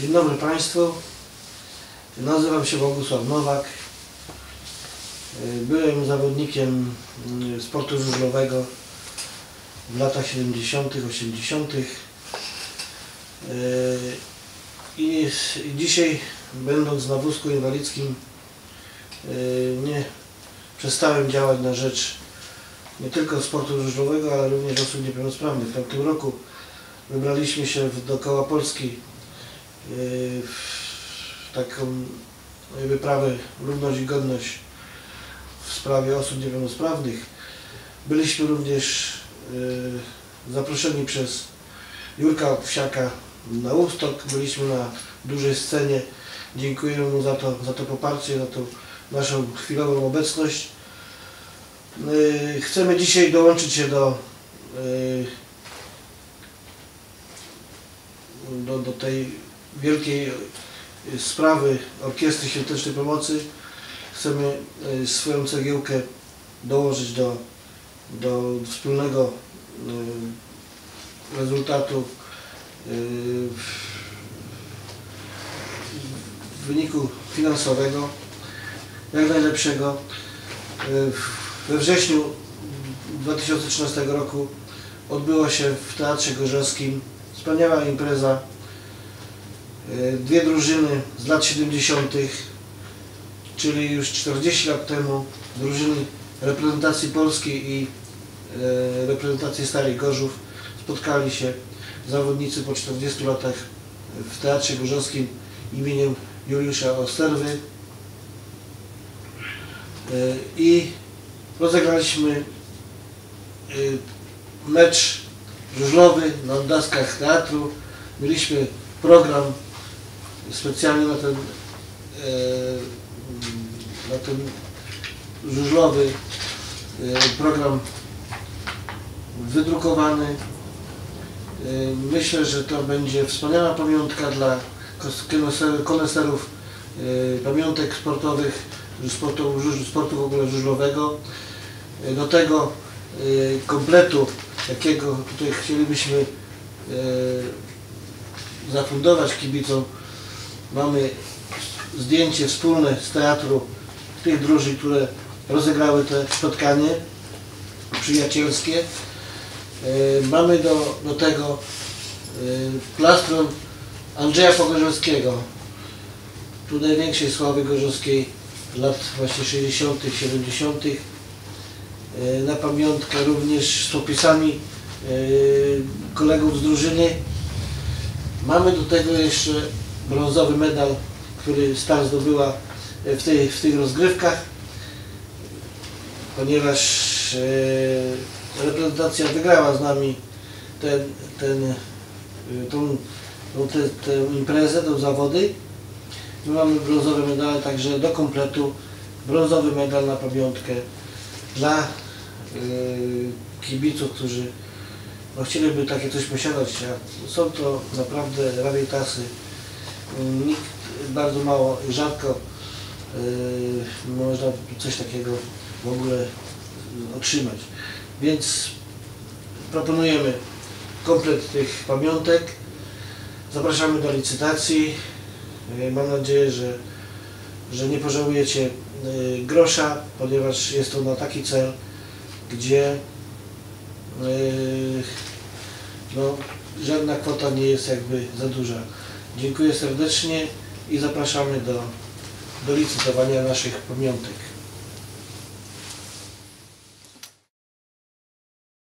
Dzień dobry Państwu. Nazywam się Bogusław Nowak. Byłem zawodnikiem mm, sportu żużlowego w latach 70., 80. Yy, I dzisiaj, będąc na wózku inwalidzkim, yy, nie przestałem działać na rzecz nie tylko sportu żużlowego, ale również osób niepełnosprawnych. W tamtym roku wybraliśmy się w- do koła Polski taką wyprawę Równość i Godność w sprawie osób niepełnosprawnych. Byliśmy również yy, zaproszeni przez Jurka Wsiaka na Ustok. Byliśmy na dużej scenie. Dziękujemy mu za to, za to poparcie, za tą naszą chwilową obecność. Yy, Chcemy dzisiaj dołączyć się do, yy, do, do tej wielkiej yy, sprawy Orkiestry Świątecznej Pomocy. Chcemy yy, swoją cegiełkę dołożyć do, do wspólnego yy, rezultatu wyniku finansowego jak najlepszego. We wrześniu 2013 roku odbyła się w Teatrze Gorzowskim wspaniała impreza. Yy, Dwie drużyny z lat 70., czyli już 40 lat temu, drużyny reprezentacji Polski i e, reprezentacji Starych Gorzów spotkali się zawodnicy po 40 latach w Teatrze Gorzowskim imieniem Juliusza Osterwy E, i rozegraliśmy e, mecz żużlowy na daskach teatru. Mieliśmy program specjalnie na ten, e, na ten żużlowy e, program wydrukowany. E, Myślę, że to będzie wspaniała pamiątka dla koneserów pamiątek sportowych, sportu, sportu w ogóle żużlowego. Do tego kompletu, jakiego tutaj chcielibyśmy zafundować kibicom, mamy zdjęcie wspólne z teatru tych drużyn, które rozegrały te spotkanie przyjacielskie. E, Mamy do, do tego e, plastron Andrzeja Pogorzewskiego, tu największej sławy gorzowskiej lat właśnie 60., 70. E, Na pamiątkę również z popisami e, kolegów z drużyny. Mamy do tego jeszcze brązowy medal, który Stal zdobyła e, w, tej, w tych rozgrywkach, ponieważ e, reprezentacja wygrała z nami ten, ten, e, tą, tą, tę- tę imprezę, tą zawody. My mamy brązowe medale, także do kompletu brązowy medal na pamiątkę dla e, kibiców, którzy no, chcieliby takie coś posiadać. Są to naprawdę rarytasy. Nikt bardzo mało, rzadko e, można coś takiego w ogóle otrzymać. Więc proponujemy komplet tych pamiątek. Zapraszamy do licytacji. E, Mam nadzieję, że, że nie pożałujecie e, grosza, ponieważ jest to na taki cel, gdzie no, żadna kwota nie jest jakby za duża. Dziękuję serdecznie i zapraszamy do, do licytowania naszych pamiątek.